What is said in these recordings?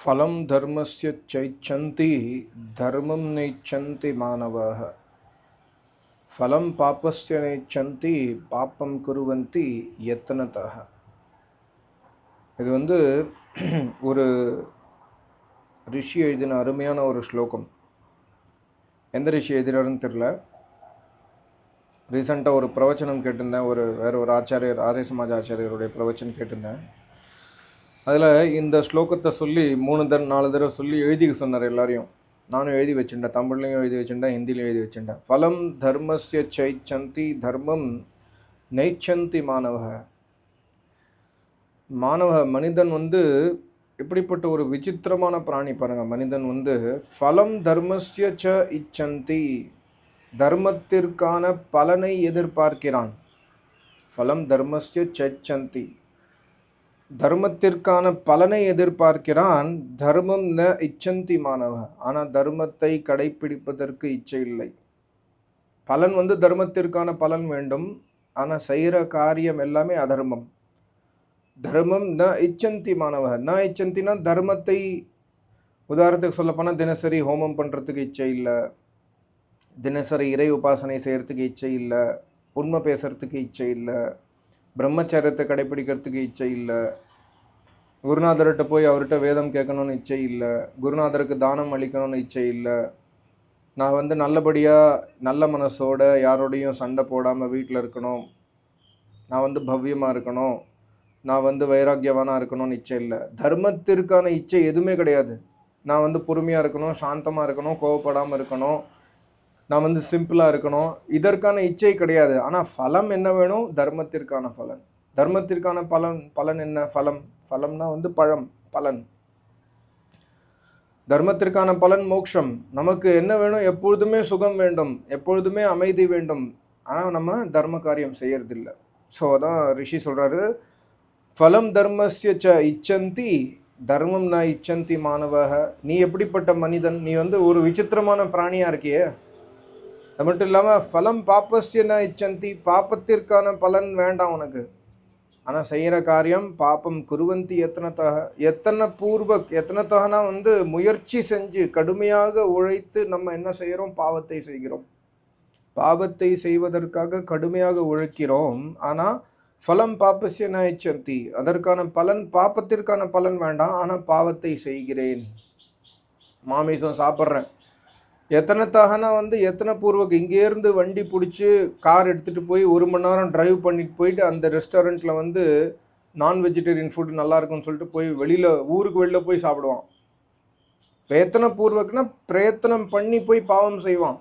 ஃபலம் தர்மஸ்ய சைச்சந்தி தர்மம் நெய்ச்சந்தி மாணவாக ஃபலம் பாப்பஸ்ய நெய்ச்சந்தி பாப்பம் குருவந்தி எத்தனதாக இது வந்து ஒரு ரிஷி எழுதின அருமையான ஒரு ஸ்லோகம். எந்த ரிஷி எழுதினாருன்னு தெரில ரீசண்டாக ஒரு பிரவச்சனம் கேட்டிருந்தேன் ஒரு வேறு ஒரு ஆச்சாரியர் ஆரிய சமாஜ ஆச்சாரியருடைய பிரவச்சனம் கேட்டிருந்தேன். அதில் இந்த ஸ்லோகத்தை சொல்லி மூணு தடவை நாலு தடவை சொல்லி எழுதிக்க சொன்னார் எல்லாரையும். நானும் எழுதி வச்சுட்டேன் தமிழ்லையும் எழுதி வச்சுட்டேன் ஹிந்திலையும் எழுதி வச்சுட்டேன் ஃபலம் தர்மஸ்ய சைச்சந்தி தர்மம் நெய்ச்சந்தி மாணவ மாணவ மனிதன் வந்து எப்படிப்பட்ட ஒரு விசித்திரமான பிராணி பாருங்கள் மனிதன் வந்து ஃபலம் தர்மஸ்ய ச இச்சந்தி தர்மத்திற்கான பலனை எதிர்பார்க்கிறான். ஃபலம் தர்மஸ்ய சச்சந்தி. தர்மத்திற்கான பலனை எதிர்பார்க்கிறான். தர்மம் ந இச்சந்தி மாணவ. ஆனால் தர்மத்தை கடைப்பிடிப்பதற்கு இச்சை இல்லை. பலன் வந்து தர்மத்திற்கான பலன் வேண்டும். ஆனால் செய்கிற காரியம் எல்லாமே அதர்மம். தர்மம் ந இச்சந்தி மாணவ. ந இச்சந்தினா தர்மத்தை உதாரணத்துக்கு சொல்லப்போனால் தினசரி ஹோமம் பண்ணுறதுக்கு இச்சை இல்லை. தினசரி இறை உபாசனை செய்கிறதுக்கு இச்சை இல்லை. உண்மை பேசுகிறதுக்கு இச்சை இல்லை. பிரம்மச்சரியத்தை கடைப்பிடிக்கிறதுக்கு இச்சை இல்லை. குருநாதர்கிட்ட போய் அவர்கிட்ட வேதம் கேட்கணும்னு இச்சை இல்லை. குருநாதருக்கு தானம் அளிக்கணும்னு இச்சை இல்லை. நான் வந்து நல்லபடியாக நல்ல மனசோட யாரோடையும் சண்டை போடாமல் வீட்டில் இருக்கணும். நான் வந்து பவ்யமாக இருக்கணும். நான் வந்து வைராக்கியவானாக இருக்கணும்னு இச்சை இல்லை. தர்மத்திற்கான இச்சை எதுவுமே கிடையாது. நான் வந்து பொறுமையாக இருக்கணும் சாந்தமாக இருக்கணும் கோவப்படாமல் இருக்கணும். நான் வந்து சிம்பிளாக இருக்கணும். இதற்கான இச்சை கிடையாது. ஆனால் ஃபலம் என்ன வேணும்? தர்மத்திற்கான பலன். தர்மத்திற்கான பலன் பலன் என்ன? ஃபலம் ஃபலம்னா வந்து பழம் பலன். தர்மத்திற்கான பலன் மோட்சம் நமக்கு என்ன வேணும்? எப்பொழுதுமே சுகம் வேண்டும். எப்பொழுதுமே அமைதி வேண்டும். ஆனால் நம்ம தர்ம காரியம் செய்யறதில்ல. ஸோ அதான் ரிஷி சொல்கிறாரு ஃபலம் தர்மஸ்ய ச இச்சந்தி தர்மம் ந இச்சந்தி மாணவக. நீ எப்படிப்பட்ட மனிதன்? நீ வந்து ஒரு விசித்திரமான பிராணியாக இருக்கியே. அது மட்டும் இல்லாமல் ஃபலம் பாப்பஸ்யன இச்சந்தி பாப்பத்திற்கான பலன் வேண்டாம் உனக்கு. ஆனால் செய்கிற காரியம் பாப்பம் குருவந்தி எத்தனத்தக எத்தனை பூர்வ எத்தனத்தகனா வந்து முயற்சி செஞ்சு கடுமையாக உழைத்து நம்ம என்ன செய்கிறோம் பாவத்தை செய்கிறோம். பாவத்தை செய்வதற்காக கடுமையாக உழைக்கிறோம். ஆனால் ஃபலம் பாப்பஸ்ய ந அதற்கான பலன் பாப்பத்திற்கான பலன் வேண்டாம். ஆனால் பாவத்தை செய்கிறேன். மாமிசம் சாப்பிட்றேன். எத்தனை தகனா வந்து எத்தனை பூர்வக்கு இங்கேருந்து வண்டி பிடிச்சி கார் எடுத்துகிட்டு போய் ஒரு மணி நேரம் டிரைவ் பண்ணிட்டு போயிட்டு அந்த ரெஸ்டாரண்ட்டில் வந்து நான் வெஜிடேரியன் ஃபுட் நல்லா இருக்கும்னு சொல்லிட்டு போய் வெளியில் ஊருக்கு வெளியில் போய் சாப்பிடுவான். பிரயத்தன பூர்வக்னா பிரயத்தனம் பண்ணி போய் பாவம் செய்வான்.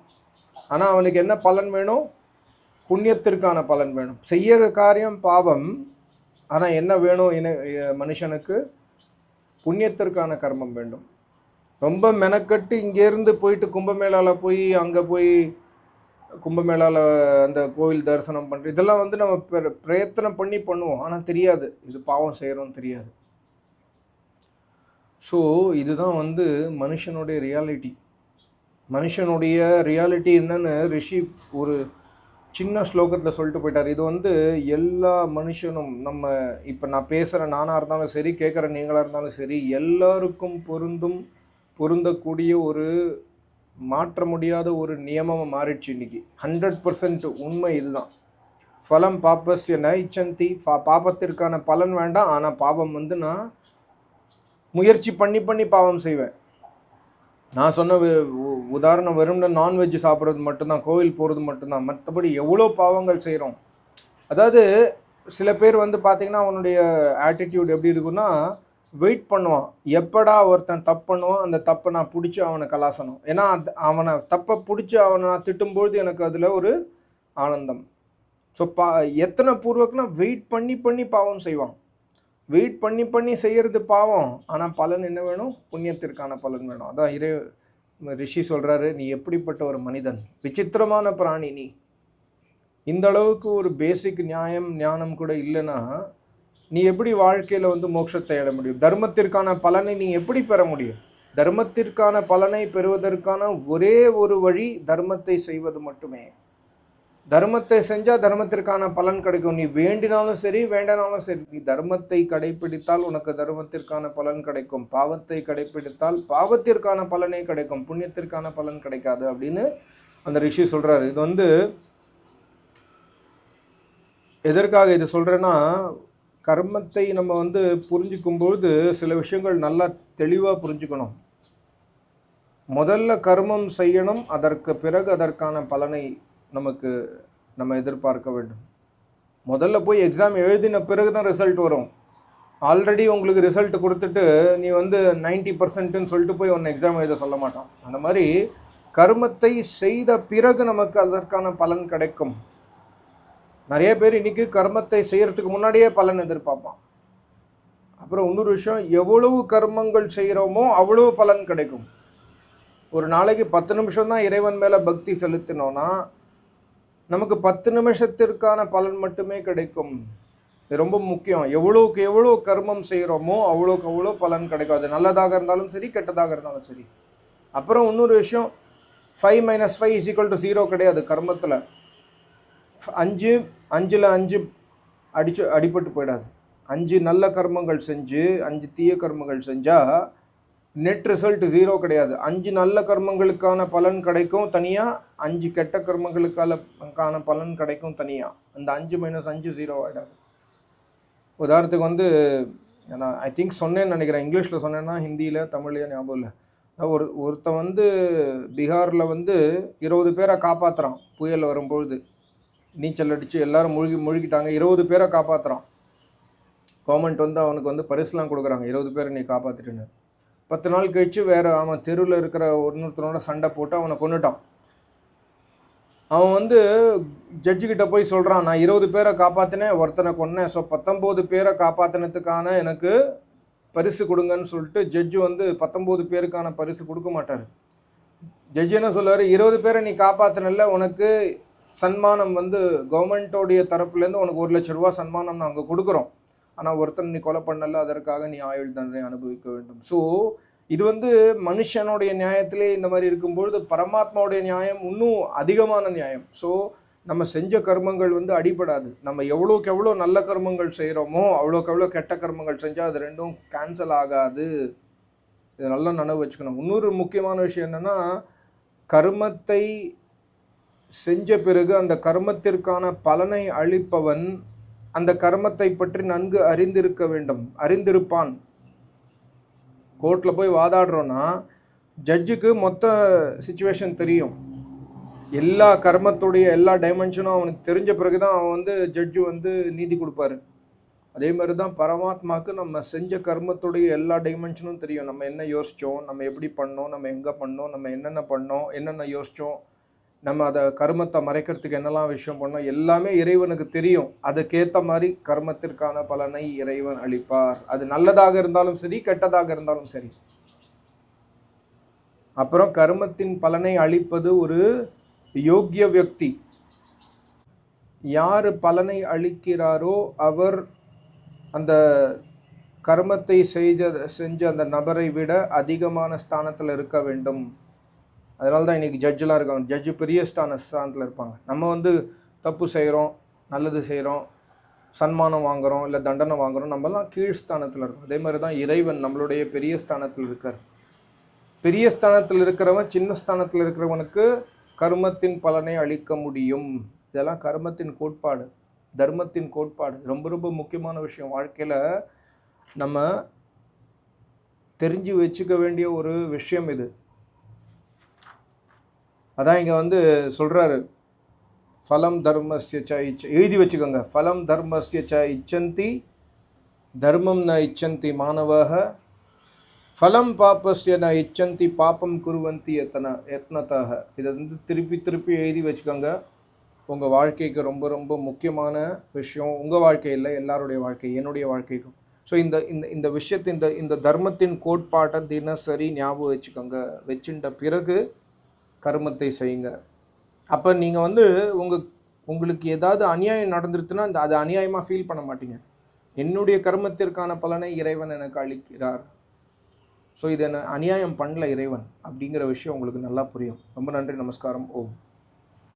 ஆனால் அவனுக்கு என்ன பலன் வேணும்? புண்ணியத்திற்கான பலன் வேணும். செய்யற காரியம் பாவம். ஆனால் என்ன வேணும் என மனுஷனுக்கு? புண்ணியத்திற்கான கர்மம் வேண்டும். ரொம்ப மெனக்கட்டு இங்கேருந்து போயிட்டு கும்பமேளாவில் போய் அங்கே போய் கும்பமேளாவில் அந்த கோவில் தரிசனம் பண்ணுற இதெல்லாம் வந்து நம்ம பிர- பிரயத்தனம் பண்ணி பண்ணுவோம். ஆனால் தெரியாது. இது பாவம் செய்கிறோம் தெரியாது. ஸோ இதுதான் வந்து மனுஷனுடைய ரியாலிட்டி மனுஷனுடைய ரியாலிட்டி என்னன்னு ரிஷி ஒரு சின்ன ஸ்லோகத்தில் சொல்லிட்டு போயிட்டார். இது வந்து எல்லா மனுஷனும் நம்ம இப்போ நான் பேசுகிற நானாக இருந்தாலும் சரி கேட்குற நீங்களாக இருந்தாலும் சரி எல்லாருக்கும் பொருந்தும் பொருந்தக்கூடிய ஒரு மாற்ற முடியாத ஒரு நியமமாக மாறிடுச்சு இன்னைக்கு. ஹண்ட்ரட் பர்சன்ட் உண்மை இதுதான். ஃபலம் பாப்பஸ்ய நைச்சந்தி பா பாபத்திற்கான பலன் வேண்டாம். ஆனால் பாவம் வந்து நான் முயற்சி பண்ணி பண்ணி பாவம் செய்வேன். நான் சொன்ன உ- உதாரணம் வெறும்னா நான்வெஜ் சாப்பிட்றது மட்டும்தான் கோவில் போகிறது மட்டும்தான். மற்றபடி எவ்வளோ பாவங்கள் செய்கிறோம் அதாவது சில பேர் வந்து பார்த்திங்கன்னா அவனுடைய ஆட்டிடியூட் எப்படி இருக்குன்னா வெயிட் பண்ணுவான். எப்படா ஒருத்தன் தப்பு பண்ணுவான் அந்த தப்பை நான் பிடிச்சி அவனை கலாசணும். ஏன்னா அவனை தப்பை பிடிச்சி அவனை நான் திட்டும்பொழுது எனக்கு அதில் ஒரு ஆனந்தம். ஸோ பா எத்தனை பூர்வக்குனா வெயிட் பண்ணி பண்ணி பாவம் செய்வான். வெயிட் பண்ணி பண்ணி செய்கிறது பாவம். ஆனால் பலன் என்ன வேணும்? புண்ணியத்திற்கான பலன் வேணும். அதான் இறை ரிஷி சொல்கிறாரு நீ எப்படிப்பட்ட ஒரு மனிதன்? விசித்திரமான பிராணி நீ. இந்த அளவுக்கு ஒரு பேசிக் நியாயம் ஞானம் கூட இல்லைன்னா நீ எப்படி வாழ்க்கையில் வந்து மோட்சத்தை எட முடியும்? தர்மத்திற்கான பலனை நீ எப்படி பெற முடியும்? தர்மத்திற்கான பலனை பெறுவதற்கான ஒரே ஒரு வழி தர்மத்தை செய்வது மட்டுமே. தர்மத்தை செஞ்சால் தர்மத்திற்கான பலன் கிடைக்கும். நீ வேண்டினாலும் சரி வேண்டனாலும் சரி நீ தர்மத்தை கடைப்பிடித்தால் உனக்கு தர்மத்திற்கான பலன் கிடைக்கும். பாவத்தை கடைப்பிடித்தால் பாவத்திற்கான பலனே கிடைக்கும். புண்ணியத்திற்கான பலன் கிடைக்காது அப்படின்னு அந்த ரிஷி சொல்கிறாரு இது வந்து எதற்காக இது சொல்கிறேன்னா கர்மத்தை நம்ம வந்து புரிஞ்சுக்கும் பொழுது சில விஷயங்கள் நல்லா தெளிவாக புரிஞ்சுக்கணும். முதல்ல கர்மம் செய்யணும் அதற்கு பிறகு அதற்கான பலனை நமக்கு நம்ம எதிர்பார்க்க வேண்டும். முதல்ல போய் எக்ஸாம் எழுதின பிறகு தான் ரிசல்ட் வரும். ஆல்ரெடி உங்களுக்கு ரிசல்ட் கொடுத்துட்டு நீ வந்து நைன்டி பர்சன்ட்டுன்னு சொல்லிட்டு போய் ஒன்று எக்ஸாம் எழுத சொல்ல மாட்டான். அந்த மாதிரி கர்மத்தை செய்த பிறகு நமக்கு அதற்கான பலன் கிடைக்கும். நிறைய பேர் இன்றைக்கி கர்மத்தை செய்கிறதுக்கு முன்னாடியே பலன் எதிர்பார்ப்பான். அப்புறம் இன்னொரு விஷயம் எவ்வளவு கர்மங்கள் செய்கிறோமோ அவ்வளவு பலன் கிடைக்கும். ஒரு நாளைக்கு பத்து நிமிஷம் தான் இறைவன் மேலே பக்தி செலுத்தினோன்னா நமக்கு பத்து நிமிஷத்திற்கான பலன் மட்டுமே கிடைக்கும். இது ரொம்ப முக்கியம். எவ்வளோக்கு எவ்வளோ கர்மம் செய்கிறோமோ அவ்வளோக்கு அவ்வளோ பலன் கிடைக்கும். அது நல்லதாக இருந்தாலும் சரி கெட்டதாக இருந்தாலும் சரி. அப்புறம் இன்னொரு விஷயம் five minus five is equal to zero கிடையாது கர்மத்தில். அஞ்சு அஞ்சில் அஞ்சு அடிச்சு அடிபட்டு போயிடாது. அஞ்சு நல்ல கர்மங்கள் செஞ்சு அஞ்சு தீய கர்மங்கள் செஞ்சால் நெட் ரிசல்ட் ஜீரோ கிடையாது. அஞ்சு நல்ல கர்மங்களுக்கான பலன் கிடைக்கும் தனியாக அஞ்சு கெட்ட கர்மங்களுக்கான பலன் கிடைக்கும் தனியாக அந்த அஞ்சு மைனஸ் அஞ்சு ஜீரோ ஆகிடாது உதாரணத்துக்கு வந்து நான் ஐ திங்க் சொன்னேன்னு நினைக்கிறேன். இங்கிலீஷில் சொன்னேன்னா ஹிந்தியில் தமிழ்லையே ஞாபகம் இல்லை. ஒரு ஒருத்தன் வந்து பீகாரில் வந்து இருபது பேரை காப்பாற்றுறான் புயல் வரும்பொழுது. நீச்சல் அடித்து எல்லாரும் முழுகி முழுகிட்டாங்க. இருபது பேரை காப்பாற்றுறான் கவர்மெண்ட் வந்து அவனுக்கு வந்து பரிசுலாம் கொடுக்குறாங்க. இருபது பேரை நீ காப்பாற்றிட்டுன்னு பத்து நாள் கழித்து வேறு அவன் தெருவில் இருக்கிற இன்னொருத்தனோட சண்டை போட்டு அவனை கொண்டுட்டான் அவன் வந்து ஜட்ஜுக்கிட்ட போய் சொல்கிறான் நான் இருபது பேரை காப்பாற்றினேன் ஒருத்தனை கொன்னேன். ஸோ பத்தொம்போது பேரை காப்பாற்றினதுக்கான எனக்கு பரிசு கொடுங்கன்னு சொல்லிட்டு ஜட்ஜு வந்து பத்தொம்போது பேருக்கான பரிசு கொடுக்க மாட்டார். ஜட்ஜு என்ன சொல்லுவார்? இருபது பேரை நீ காப்பாற்றினல உனக்கு சன்மானம் வந்து கவர்மெண்ட்டோடைய தரப்புலேருந்து உனக்கு ஒரு லட்ச ரூபா சன்மானம் நாங்கள் கொடுக்குறோம். ஆனால் ஒருத்தன் நீ கொலை பண்ணல அதற்காக நீ ஆயுள் தண்டனை அனுபவிக்க வேண்டும். ஸோ இது வந்து மனுஷனுடைய நியாயத்திலே இந்த மாதிரி இருக்கும்பொழுது பரமாத்மாவுடைய நியாயம் இன்னும் அதிகமான நியாயம். ஸோ நம்ம செஞ்ச கர்மங்கள் வந்து அடிபடாது. நம்ம எவ்வளோக்கு எவ்வளோ நல்ல கர்மங்கள் செய்கிறோமோ அவ்வளோக்கு எவ்வளோ கெட்ட கர்மங்கள் செஞ்சால் அது ரெண்டும் கேன்சல் ஆகாது. இதை நல்லா நினைவு வச்சுக்கணும். இன்னொரு முக்கியமான விஷயம் என்னென்னா கர்மத்தை செஞ்ச பிறகு அந்த கர்மத்திற்கான பலனை அளிப்பவன் அந்த கர்மத்தை பற்றி நன்கு அறிந்திருக்க வேண்டும். அறிந்திருப்பான். கோர்ட்டில் போய் வாதாடுறோன்னா ஜட்ஜுக்கு மொத்த சுச்சுவேஷன் தெரியும். எல்லா கர்மத்துடைய எல்லா டைமென்ஷனும் அவனுக்கு தெரிஞ்ச பிறகு தான் அவன் வந்து ஜட்ஜு வந்து நீதி கொடுப்பாரு. அதே மாதிரி தான் பரமாத்மாவுக்கு நம்ம செஞ்ச கர்மத்துடைய எல்லா டைமென்ஷனும் தெரியும். நம்ம என்ன யோசித்தோம் நம்ம எப்படி பண்ணோம்? நம்ம எங்கே பண்ணோம்? நம்ம என்னென்ன பண்ணோம்? என்னென்ன யோசித்தோம் நம்ம அதை கர்மத்தை மறைக்கிறதுக்கு என்னெல்லாம் விஷயம் பண்ணோம் எல்லாமே இறைவனுக்கு தெரியும். அதுக்கேற்ற மாதிரி கர்மத்திற்கான பலனை இறைவன் அளிப்பார். அது நல்லதாக இருந்தாலும் சரி கெட்டதாக இருந்தாலும் சரி. அப்புறம் கர்மத்தின் பலனை அளிப்பது ஒரு யோக்கிய வியக்தி. யார் பலனை அளிக்கிறாரோ அவர் அந்த கர்மத்தை செய்த செஞ்ச அந்த நபரை விட அதிகமான ஸ்தானத்தில் இருக்க வேண்டும். அதனால தான் இன்றைக்கி ஜட்ஜெலாம் இருக்காங்க. ஜட்ஜு பெரிய ஸ்தான ஸ்தானத்தில் இருப்பாங்க. நம்ம வந்து தப்பு செய்கிறோம் நல்லது செய்கிறோம் சன்மானம் வாங்குகிறோம் இல்லை தண்டனை வாங்குகிறோம் நம்மலாம் கீழ் ஸ்தானத்தில் இருக்கும். அதே மாதிரி தான் இறைவன் நம்மளுடைய பெரிய ஸ்தானத்தில் இருக்கார். பெரிய ஸ்தானத்தில் இருக்கிறவன் சின்ன ஸ்தானத்தில் இருக்கிறவனுக்கு கர்மத்தின் பலனை அளிக்க முடியும். இதெல்லாம் கர்மத்தின் கோட்பாடு தர்மத்தின் கோட்பாடு. ரொம்ப ரொம்ப முக்கியமான விஷயம். வாழ்க்கையில் நம்ம தெரிஞ்சு வச்சுக்க வேண்டிய ஒரு விஷயம் இது. அதான் இங்கே வந்து சொல்கிறாரு ஃபலம் தர்மஸ்ய ச இச்ச எழுதி வச்சுக்கோங்க. ஃபலம் தர்மஸ்ய ச இச்சந்தி தர்மம் ந இச்சந்தி மாணவக ஃபலம் பாப்பஸ்ய ந இச்சந்தி பாப்பம் குருவந்தி எத்தனை எத்தனத்தாக இதை வந்து திருப்பி திருப்பி எழுதி வச்சுக்கோங்க. உங்கள் வாழ்க்கைக்கு ரொம்ப ரொம்ப முக்கியமான விஷயம். உங்கள் வாழ்க்கையில் எல்லாருடைய வாழ்க்கை என்னுடைய வாழ்க்கைக்கும். ஸோ இந்த இந்த இந்த விஷயத்தை இந்த இந்த தர்மத்தின் கோட்பாட்டை தினசரி ஞாபகம் வச்சுக்கோங்க. வச்சுட்ட பிறகு கருமத்தை செய்யுங்க. அப்போ நீங்கள் வந்து உங்கள் உங்களுக்கு ஏதாவது அநியாயம் நடந்துருச்சுன்னா அந்த அது அநியாயமாக ஃபீல் பண்ண மாட்டீங்க. என்னுடைய கர்மத்திற்கான பலனை இறைவன் எனக்கு அளிக்கிறார். ஸோ இதை நான் அநியாயம் பண்ணல இறைவன் அப்படிங்கிற விஷயம் உங்களுக்கு நல்லா புரியும். ரொம்ப நன்றி நமஸ்காரம். ஓம்.